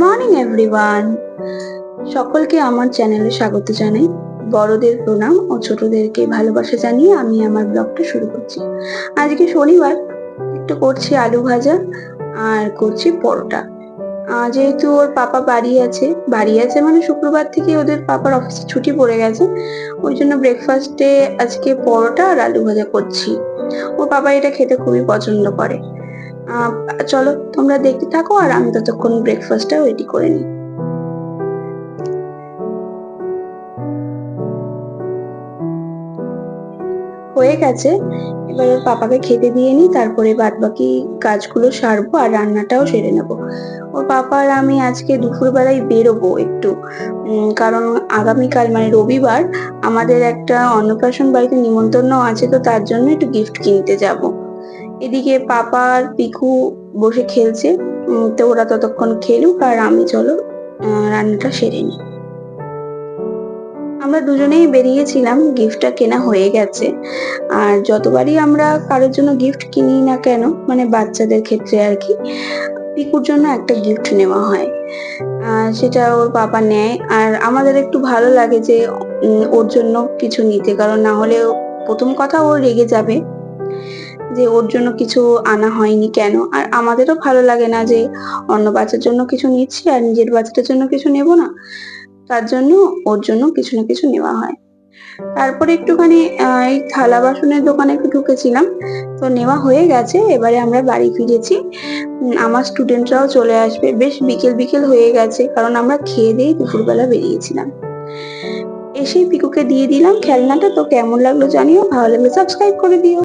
Morning everyone সকলকে আমার চ্যানেলে স্বাগত জানাই। বড়দের প্রণাম ও ছোটদেরকে ভালোবাসা জানিয়ে আমি আমার ব্লগটা শুরু করছি। আজকে শনিবার, একটু করছি আলু ভাজা আর করছি পরোটা। যেহেতু ওর পাপা বাড়ি আছে বাড়ি আছে মানে শুক্রবার থেকে ওদের পাপার অফিসে ছুটি পড়ে গেছে। ওই জন্য ব্রেকফাস্টে আজকে পরোটা আর আলু ভাজা করছি। ওর বাবা এটা খেতে খুবই পছন্দ করে। চলো তোমরা দেখতে থাকো আর আমি ততক্ষণ ব্রেকফাস্টটা রেডি করে নিই। হয়ে গেছে। এবার ওর পাপাকে খেতে দিয়ে নিই, তারপরে বাদ বাকি কাজগুলো সারবো আর রান্নাটাও সেরে নেব। ওর পাপা আর আমি আজকে দুপুরবেলায় বেরোবো একটু। কারণ আগামীকাল মানে রবিবার আমাদের একটা অন্নপ্রাশন বাড়িতে নিমন্ত্রণ আছে, তো তার জন্য একটু গিফট কিনতে যাব। এদিকে পাপা আর পিকু বসে খেলছে। তো ওরা ততক্ষণ খেলুক আর আমি চলো রান্নাটা সেরে নিই। আমরা দুজনেই বেরিয়েছিলাম, গিফটটা কেনা হয়ে গেছে। আর যতবারই আমরা কারোর জন্য গিফট কিনি না কেন মানে বাচ্চাদের ক্ষেত্রে আর কি, পিকুর জন্য একটা গিফট নেওয়া হয়। সেটা ওর বাবা নেয়। আর আমাদের একটু ভালো লাগে যে ওর জন্য কিছু নিতে। কারণ না হলে প্রথম কথা ও রেগে যাবে। যে ওর জন্য কিছু আনা হয়নি কেন? আর আমাদেরও ভালো লাগে না যে অন্য বাচ্চার জন্য কিছু নিচ্ছি আর নিজের বাচ্চাটার জন্য কিছু নেব না। তার জন্য ওর জন্য কিছু না কিছু নেওয়া হয়। তারপরে একটুখানি এই থালা বাসনের দোকানে একটু ঢুকেছিলাম। তো নেওয়া হয়ে গেছে, এবারে আমরা বাড়ি ফিরেছি। আমার স্টুডেন্টরাও চলে আসবে। বেশ বিকেল বিকেল হয়ে গেছে, কারণ আমরা খেয়ে দিয়ে দুপুরবেলা বেরিয়েছিলাম। এসেই পিকুকে দিয়ে দিলাম খেলনাটা। তো কেমন লাগল জানিও, ভালো লাগলে সাবস্ক্রাইব করে দিও।